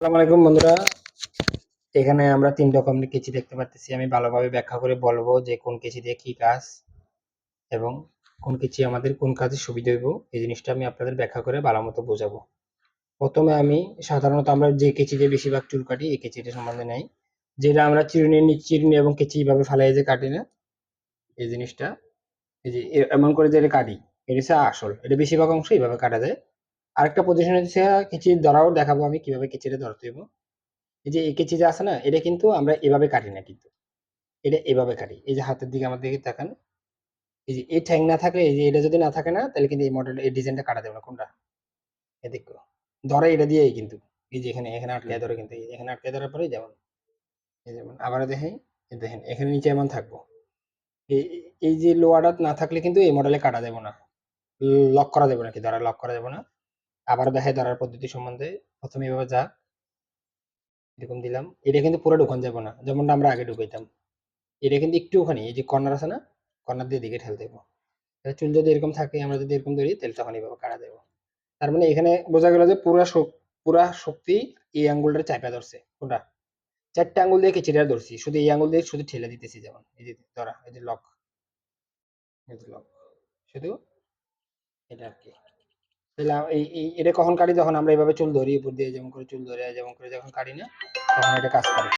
আসসালামু আলাইকুম, বন্ধুরা। এখানে আমরা তিন রকমের কেচি দেখতে পাচ্ছি আমি ভালোভাবে ব্যাখ্যা করে বলব যে কোন কেচি দিয়ে কি কাজ এবং কোন কেচি আমাদের কোন কাজে সুবিধা হইব। এই জিনিসটা আমি আপনাদের ব্যাখ্যা করে ভালো মতো বোঝাবো। প্রথমে আমি সাধারণত আমরা যে কেচি দিয়ে বেশিরভাগ চুল কাটি, এই কেচিটা সম্বন্ধে নেই। যেটা আমরা চিরুনি নি- চিরুনি এবং কেচি এইভাবে ফালাই যে কাটি না, এই জিনিসটা, এই যে এমন করে যে এটা কাটি, এটা আসল। এটা বেশিরভাগ অংশ এইভাবে কাটা যায়। আরেকটা পজিশন হচ্ছে কেচি ধরাও দেখাবো আমি কীভাবে কেচিটা ধরতে হইব। এই যে এই কেচি যে আছে না, এটা কিন্তু আমরা এভাবে কাটি না কিন্তু। এটা এভাবে কাটি। এই যে হাতের দিকে আমার দিকে তাকান। এই যে এই ঠ্যাং না থাকলে, এই যে এটা যদি না থাকে না, তাহলে কিন্তু এই মডেল এই ডিজাইনটা কাটা যাবে না। কোনটা? এদিক করো। ধরে এটা দিয়েই কিন্তু। এই যে এখানে এখানে আটকে ধরে কিন্তু। এখানে আটকে ধরার পরে যেমন, এই যেমন আবার দেখেন দেখেন, এখানে নিচে এমন থাকব। এই যে লোয়ারটা না থাকলে কিন্তু এই মডেলে কাটা যাবে না। লক করা যাবে না কি? ধরা লক করা যাবে না। আবার দেখে ধরার পদ্ধতি সম্বন্ধে। প্রথমে এভাবে যা, এরকম দিলাম। এটা কিন্তু পুরো ঢুকান যাবে না, যেমনটা আমরা আগে ঢুকাইতাম। এটা কিন্তু একটুখানি এই যে কর্নার আছে না, কর্নার দিয়ে দিকে ঠেলতে দেবো। চুল যদি এরকম থাকে, আমরা যদি এরকম ধরি, তাহলে তখন এইভাবে কাটা দেবো। তার মানে এখানে বোঝা গেল যে পুরা পুরা শক্তি এই আঙ্গুলটা চাপা ধরছে। কোনটা? চারটে আঙ্গুল দিয়ে কেচিটা ধরছি, শুধু এই আঙ্গুল দিয়ে শুধু ঠেলে দিতেছি যেমন, এই যে ধরা, এই যে লক, এই যে লক, শুধু এটা আর কি। এই- এটা কখন কাটি? যখন আমরা এইভাবে চুল ধরি উপর দিয়ে যেমন করে চুল ধরে, যেমন করে যখন কাটি না, তখন এটা কাজ করে।